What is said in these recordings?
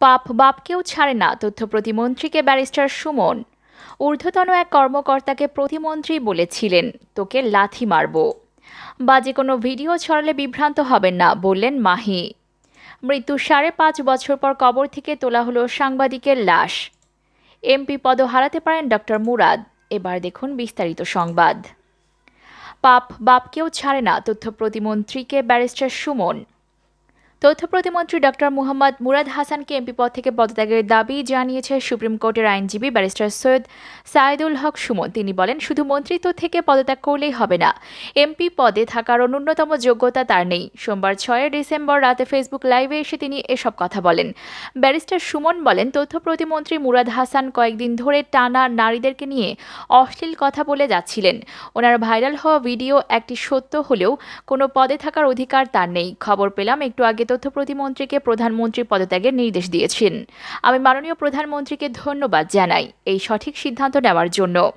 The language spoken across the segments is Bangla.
পাপ বাপকেও ছাড়ে না তথ্য প্রতিমন্ত্রীকে ব্যারিস্টার সুমন। ঊর্ধ্বতন এক কর্মকর্তাকে প্রতিমন্ত্রী বলেছিলেন, তোকে লাথি মারব। বাজে কোনো ভিডিও ছড়ালে বিভ্রান্ত হবেন না, বললেন মাহি। মৃত্যু সাড়ে পাঁচ বছর পর কবর থেকে তোলা হলো সাংবাদিকের লাশ। এমপি পদ হারাতে পারেন ডক্টর মুরাদ। এবার দেখুন বিস্তারিত সংবাদ। পাপ বাপকেও ছাড়ে না তথ্য প্রতিমন্ত্রীকে ব্যারিস্টার সুমন। তথ্য প্রতিমন্ত্রী ডক্টর মুহাম্মদ মুরাদ হাসানকে এমপি পদ থেকে পদত্যাগের দাবি জানিয়েছে সুপ্রিম কোর্টের আইনজীবী ব্যারিস্টার সৈয়দ সাইদুল হক সুমন। তিনি বলেন, শুধু মন্ত্রিত্ব থেকে পদত্যাগ করলেই হবে না, এমপি পদে থাকার ন্যূনতম যোগ্যতা তার নেই। সোমবার ছয় ডিসেম্বর রাতে ফেসবুক লাইভে এসে তিনি এসব কথা বলেন। ব্যারিস্টার সুমন বলেন, তথ্য প্রতিমন্ত্রী মুরাদ হাসান কয়েকদিন ধরে টানা নারীদেরকে নিয়ে অশ্লীল কথা বলে যাচ্ছিলেন। ওনার ভাইরাল হওয়া ভিডিও একটি সত্য হলেও কোনো পদে থাকার অধিকার তার নেই। খবর পেলাম, একটু আগে তথ্য প্রতিমন্ত্রীকে প্রধানমন্ত্রী পদত্যাগের নির্দেশ দিয়েছেন। আমি মাননীয় প্রধানমন্ত্রীকে ধন্যবাদ জানাই এই সঠিক সিদ্ধান্ত নেওয়ার জন্য।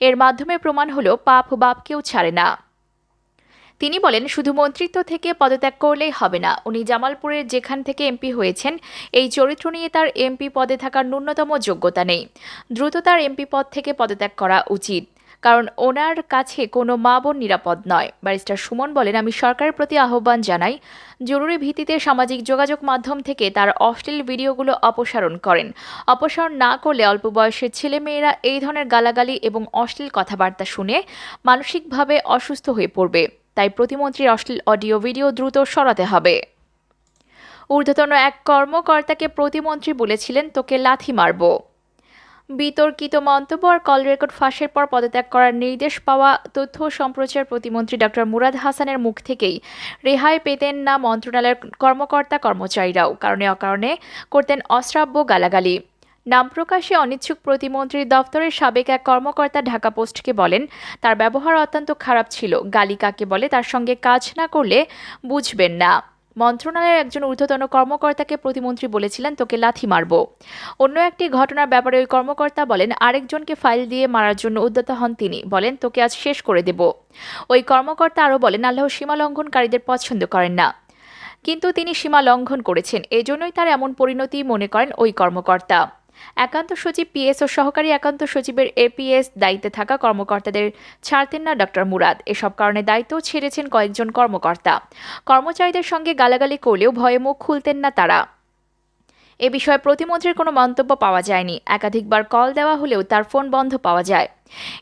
এর মাধ্যমে প্রমাণ হলো, পাপ বাপকেও ছাড়ে না। তিনি বলেন, শুধু মন্ত্রিত্ব থেকে পদত্যাগ করলেই হবে না। উনি জামালপুরের যেখান থেকে এমপি হয়েছেন, এই চরিত্র নিয়ে তার এমপি পদে থাকার ন্যূনতম যোগ্যতা নেই। দ্রুত তার এমপি পদ থেকে পদত্যাগ করা উচিত। কারণ ওনার কাছে কোনো মা বোন নিরাপদ নয়। ব্যারিস্টার সুমন বলেন, আমি সরকারের প্রতি আহ্বান জানাই, জরুরি ভিত্তিতে সামাজিক যোগাযোগ মাধ্যম থেকে তার অশ্লীল ভিডিওগুলো অপসারণ করেন। অপসারণ না করলে অল্প বয়সের ছেলেমেয়েরা এই ধরনের গালাগালি এবং অশ্লীল কথাবার্তা শুনে মানসিকভাবে অসুস্থ হয়ে পড়বে। তাই প্রতিমন্ত্রীর অশ্লীল অডিও ভিডিও দ্রুত সরাতে হবে। ঊর্ধ্বতন এক কর্মকর্তাকে প্রতিমন্ত্রী বলেছিলেন, তোকে লাথি মারবো। বিতর্কিত মন্তব্য আর কল রেকর্ড ফাঁসের পর পদত্যাগ করার নির্দেশ পাওয়া তথ্য সম্প্রচার প্রতিমন্ত্রী ডক্টর মুরাদ হাসানের মুখ থেকেই রেহাই পেতেন না মন্ত্রণালয়ের কর্মকর্তা কর্মচারীরাও, কারণে অকারণে করতেন অশ্রাব্য গালাগালি। নাম প্রকাশে অনিচ্ছুক প্রতিমন্ত্রীর দফতরের সাবেক এক কর্মকর্তা ঢাকা পোস্টকে বলেন, তার ব্যবহার অত্যন্ত খারাপ ছিল। গালি কাকে বলে, তার সঙ্গে কাজ না করলে বুঝবেন না। মন্ত্রণালয়ের একজন ঊর্ধ্বতন কর্মকর্তাকে প্রতিমন্ত্রী বলেছিলেন, তোকে লাথি মারব। অন্য একটি ঘটনার ব্যাপারে ওই কর্মকর্তা বলেন, আরেকজনকে ফাইল দিয়ে মারার জন্য উদ্যত হন তিনি। বলেন, তোকে আজ শেষ করে দেব। ওই কর্মকর্তা আরও বলেন, আল্লাহ সীমা লঙ্ঘনকারীদের পছন্দ করেন না। কিন্তু তিনি সীমা লঙ্ঘন করেছেন। এজন্যই তার এমন পরিণতি মনে করেন ওই কর্মকর্তা। একান্ত সচিব পিএস ও সহকারী একান্ত সচিবের এপিএস দায়িত্বে থাকা কর্মকর্তাদের ছাড়তেন না ডক্টর মুরাদ। এসব কারণে দায়িত্ব ছেড়েছেন কয়েকজন কর্মকর্তা। কর্মচারীদের সঙ্গে গালাগালি করলেও ভয়ে মুখ খুলতেন না তারা। এ বিষয়ে প্রতিমন্ত্রীর কোনো মন্তব্য পাওয়া যায়নি। একাধিকবার কল দেওয়া হলেও তার ফোন বন্ধ পাওয়া যায়।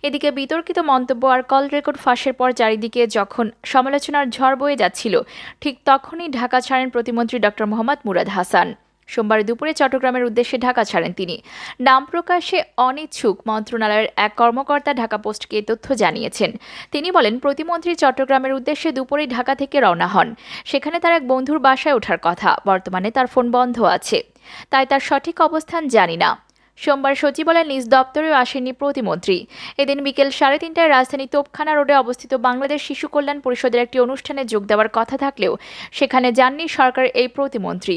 এদিকে বিতর্কিত মন্তব্য আর কল রেকর্ড ফাঁসের পর চারিদিকে যখন সমালোচনার ঝড় বয়ে যাচ্ছিল, ঠিক তখনই ঢাকা ছাড়েন প্রতিমন্ত্রী ডক্টর মোহাম্মদ মুরাদ হাসান। সোমবার দুপুরে চট্টগ্রামের উদ্দেশ্যে ঢাকা ছাড়েন তিনি। নাম প্রকাশে অনিচ্ছুক মন্ত্রণালয়ের এক কর্মকর্তা ঢাকা পোস্টকে তথ্য জানিয়েছেন। তিনি বলেন, প্রতিমন্ত্রী চট্টগ্রামের উদ্দেশ্যে দুপুরে ঢাকা থেকে রওনা হন। সেখানে তার এক বন্ধুর বাসায় ওঠার কথা। বর্তমানে তার ফোন বন্ধ আছে। তাই তার সঠিক অবস্থান জানি না। সোমবার সচিবালয়ের নিজ দপ্তরেও আসেননি প্রতিমন্ত্রী। এদিন বিকেল সাড়ে তিনটায় রাজধানী তোপখানা রোডে অবস্থিত বাংলাদেশ শিশু কল্যাণ পরিষদের একটি অনুষ্ঠানে যোগ দেওয়ার কথা থাকলেও সেখানে যাননি সরকার এই প্রতিমন্ত্রী।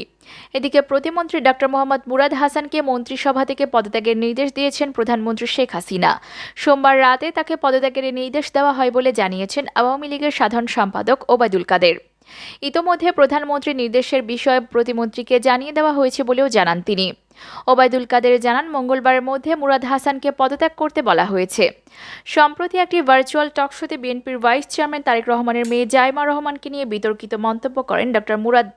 এদিকে প্রতিমন্ত্রী ডক্টর মোহাম্মদ মুরাদ হাসানকে মন্ত্রিসভা থেকে পদত্যাগের নির্দেশ দিয়েছেন প্রধানমন্ত্রী শেখ হাসিনা। সোমবার রাতে তাকে পদত্যাগের নির্দেশ দেওয়া হয় বলে জানিয়েছেন আওয়ামী লীগের সাধারণ সম্পাদক ওবায়দুল কাদের। ইতোমধ্যে প্রধানমন্ত্রীর নির্দেশের বিষয়ে প্রতিমন্ত্রীকে জানিয়ে দেওয়া হয়েছে বলেও জানান তিনি। ওবায়দুল কাদের জানান, মঙ্গলবারের মধ্যে মুরাদ হাসানকে পদত্যাগ করতে বলা হয়েছে। সম্প্রতি একটি ভার্চুয়াল টকশোতে বিএনপির ভাইস চেয়ারম্যান তারেক রহমানের মেয়ে জাইমা রহমানকে নিয়ে বিতর্কিত মন্তব্য করেন ডক্টর মুরাদ।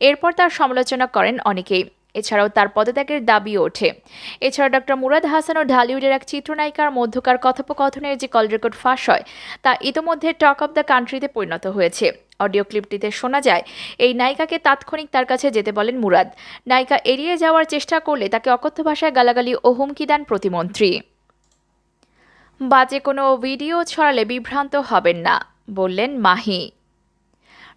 এরপর তার সমালোচনা করেন অনেকেই। এছাড়াও তার পদত্যাগের দাবিও ওঠে। এছাড়া ডক্টর মুরাদ হাসান ও ঢালিউডের এক চিত্রনায়িকার মধ্যকার কথোপকথনের যে কল রেকর্ড ফাঁস হয়, তা ইতোমধ্যে টক অব দ্য কান্ট্রিতে পরিণত হয়েছে। অডিও ক্লিপটিতে শোনা যায়, এই নায়িকাকে তাৎক্ষণিক তার কাছে যেতে বলেন মুরাদ। নায়িকা এড়িয়ে যাওয়ার চেষ্টা করলে তাকে অকথ্য ভাষায় গালাগালি ও হুমকি দেন প্রতিমন্ত্রী। বাজে কোনো ভিডিও ছড়ালে বিভ্রান্ত হবেন না, বললেন মাহি।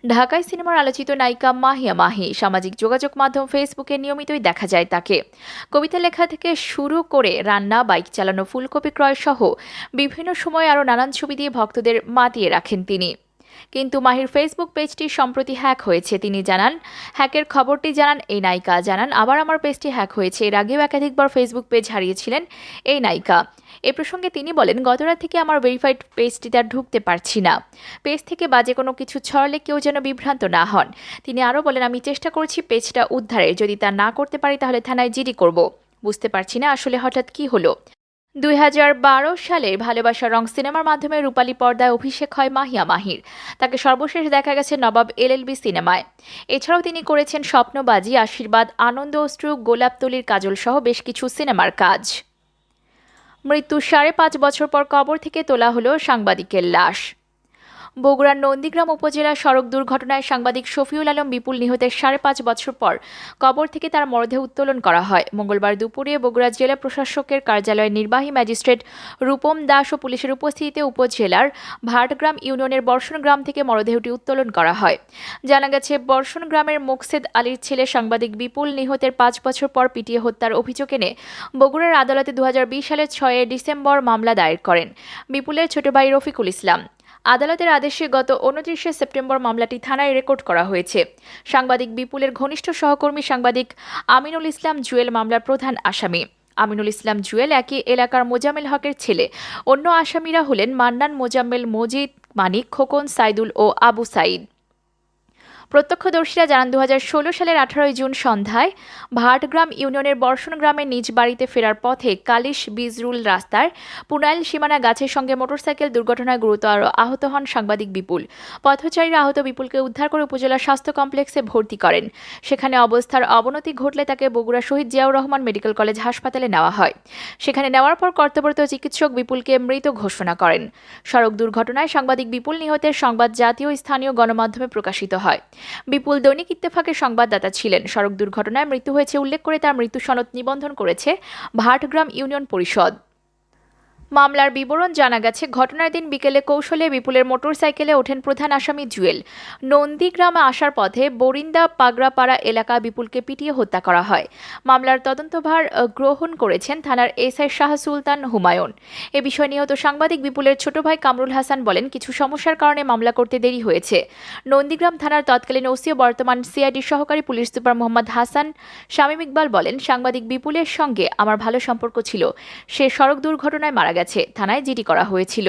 ঢাকায় সিনেমার আলোচিত নায়িকা মাহিয়া মাহি সামাজিক যোগাযোগ মাধ্যম ফেসবুকে নিয়মিতই দেখা যায় তাকে। কবিতা লেখা থেকে শুরু করে রান্না, বাইক চালানো, ফুলকপি ক্রয় সহ বিভিন্ন সময় আরও নানান ছবি দিয়ে ভক্তদের মাতিয়ে রাখেন তিনি। কিন্তু মাহির ফেসবুক পেজটি সম্প্রতি হ্যাক হয়েছে। তিনি জানান, হ্যাকের খবরটি জানান এই নায়িকা। জানান, আবার আমার পেজটি হ্যাক হয়েছে। এর আগেও একাধিকবার ফেসবুক পেজ হারিয়েছিলেন এই নায়িকা। এ প্রসঙ্গে তিনি বলেন গতরাত থেকে আমার ভেরিফাইড পেজটিতে আর ঢুকতে পারছি না। পেজ থেকে বাজে কোনো কিছু ছড়ালে কেউ যেন বিভ্রান্ত না হন। তিনি আরও বলেন, আমি চেষ্টা করছি পেজটা উদ্ধারের যদি তা না করতে পারি, তাহলে থানায় জিডি করব। বুঝতে পারছি না আসলে হঠাৎ কি হলো। দুই হাজার বারো সালে ভালোবাসা রং সিনেমার মাধ্যমে রূপালী পর্দায় অভিষেক হয় মাহিয়া মাহির। তাকে সর্বশেষ দেখা গেছে নবাব এলএলবি সিনেমায়। এছাড়াও তিনি করেছেন স্বপ্নবাজি, আশীর্বাদ, আনন্দ, অশ্রু গোলাপতলির কাজল সহ বেশ কিছু সিনেমার কাজ। মৃত্যুর সাড়ে পাঁচ বছর পর কবর থেকে তোলা হলো সাংবাদিকের লাশ। বগুড়ার নন্দীগ্রাম উপজেলা সড়ক দুর্ঘটনায় সাংবাদিক শফিউল আলম বিপুল নিহতের সাড়ে পাঁচ বছর পর কবর থেকে তার মরদেহ উত্তোলন করা হয়। মঙ্গলবার দুপুরে বগুড়া জেলা প্রশাসকের কার্যালয়ের নির্বাহী ম্যাজিস্ট্রেট রূপম দাস ও পুলিশের উপস্থিতিতে উপজেলার ভাটগ্রাম ইউনিয়নের বর্ষণ গ্রাম থেকে মরদেহটি উত্তোলন করা হয়। জানা গেছে, বর্ষণ গ্রামের মোকসেদ আলীর ছেলে সাংবাদিক বিপুল নিহতের পাঁচ বছর পর পিটিয়ে হত্যার অভিযোগ এনে বগুড়ার আদালতে দু হাজার বিশ সালের ছয় ডিসেম্বর মামলা দায়ের করেন। বিপুলের ছোট ভাই রফিকুল ইসলাম। আদালতের আদেশে গত উনত্রিশে সেপ্টেম্বর মামলাটি থানায় রেকর্ড করা হয়েছে। সাংবাদিক বিপুলের ঘনিষ্ঠ সহকর্মী সাংবাদিক আমিনুল ইসলাম জুয়েল মামলার প্রধান আসামি। আমিনুল ইসলাম জুয়েল একই এলাকার মোজামেল হকের ছেলে। অন্য আসামিরা হলেন মান্নান মোজাম্মেল মজিদ মানিক, খোকন, সাইদুল ও আবু সাইদ প্রত্যক্ষদর্শীরা জানান দু হাজার ষোলো সালের আঠারোই জুন সন্ধ্যায় ভাটগ্রাম ইউনিয়নের বর্ষণ গ্রামের নিজ বাড়িতে ফেরার পথে কালিশ বিজরুল রাস্তার পুনাইল সীমানা গাছের সঙ্গে মোটরসাইকেল দুর্ঘটনায় গুরুতর আহত হন সাংবাদিক বিপুল। পথচারীরা আহত বিপুলকে উদ্ধার করে উপজেলা স্বাস্থ্য কমপ্লেক্সে ভর্তি করেন। সেখানে অবস্থার অবনতি ঘটলে তাকে বগুড়া শহীদ জিয়াউর রহমান মেডিকেল কলেজ হাসপাতালে নেওয়া হয়। সেখানে নেওয়ার পর কর্তব্যরত চিকিৎসক বিপুলকে মৃত ঘোষণা করেন। সড়ক দুর্ঘটনায় সাংবাদিক বিপুল নিহতের সংবাদ জাতীয় স্থানীয় গণমাধ্যমে প্রকাশিত হয়। বিপুল দৈনিক ইত্তেফাকের সংবাদদাতা ছিলেন। সড়ক দুর্ঘটনায় মৃত্যু হয়েছে উল্লেখ করে তার মৃত্যু সনদ নিবন্ধন করেছে ভাটগ্রাম ইউনিয়ন পরিষদ। মামলার বিবরণ জানা গেছে, ঘটনার দিন বিকেলে কৌশলে বিপুলের মোটরসাইকেলে ওঠেন প্রধান আসামি জুয়েল। নন্দীগ্রামে আসার পথে বরিন্দা পাগড়াপাড়া এলাকা বিপুলকে পিটিয়ে হত্যা করা হয়। মামলার তদন্তভার গ্রহণ করেছেন থানার এসআই শাহ সুলতান হুমায়ুন। এ বিষয়ে নিহত সাংবাদিক বিপুলের ছোট ভাই কামরুল হাসান বলেন, কিছু সমস্যার কারণে মামলা করতে দেরি হয়েছে। নন্দীগ্রাম থানার তৎকালীন ওসি ও বর্তমান সিআইডির সহকারী পুলিশ সুপার মোহাম্মদ হাসান শামীম ইকবাল বলেন, সাংবাদিক বিপুলের সঙ্গে আমার ভালো সম্পর্ক ছিল। সে সড়ক দুর্ঘটনায় মারা গেছে, থানায় জিডি করা হয়েছিল।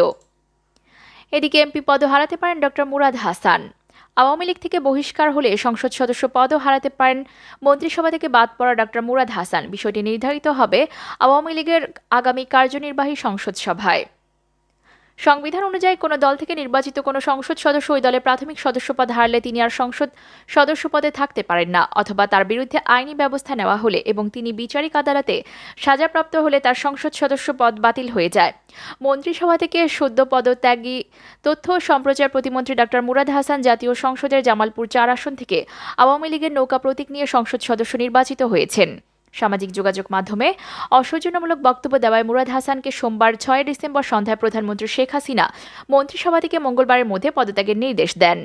এদিকে এমপি পদ হারাতে পারেন ডক্টর মুরাদ হাসান। আওয়ামী লীগ থেকে বহিষ্কার হলে সংসদ সদস্য পদও হারাতে পারেন মন্ত্রিসভা থেকে বাদ পড়া ডক্টর মুরাদ হাসান। বিষয়টি নির্ধারিত হবে আওয়ামী লীগের আগামী কার্যনির্বাহী সংসদ সভায়। সংবিধান অনুযায়ী কোনো দল থেকে নির্বাচিত কোনো সংসদ সদস্য ওই দলের প্রাথমিক সদস্যপদ হারলে তিনি আর সংসদ সদস্য পদে থাকতে পারেন না, অথবা তার বিরুদ্ধে আইনি ব্যবস্থা নেওয়া হলে এবং তিনি বিচারিক আদালতে সাজাপ্রাপ্ত হলে তার সংসদ সদস্য পদ বাতিল হয়ে যায়। মন্ত্রিসভা থেকে সদ্য পদত্যাগী তথ্য সম্প্রচার প্রতিমন্ত্রী ডাক্তার মুরাদ হাসান জাতীয় সংসদের জামালপুর চার আসন থেকে আওয়ামী লীগের নৌকা প্রতীক নিয়ে সংসদ সদস্য নির্বাচিত হয়েছেন। সামাজিক যোগাযোগ মাধ্যমে অসৌজন্যমূলক বক্তব্য দেওয়ায় মুরাদ হাসানকে সোমবার ছয় ডিসেম্বর সন্ধ্যায় প্রধানমন্ত্রী শেখ হাসিনা মন্ত্রিসভা থেকে মঙ্গলবারের মধ্যে পদত্যাগের নির্দেশ দেন।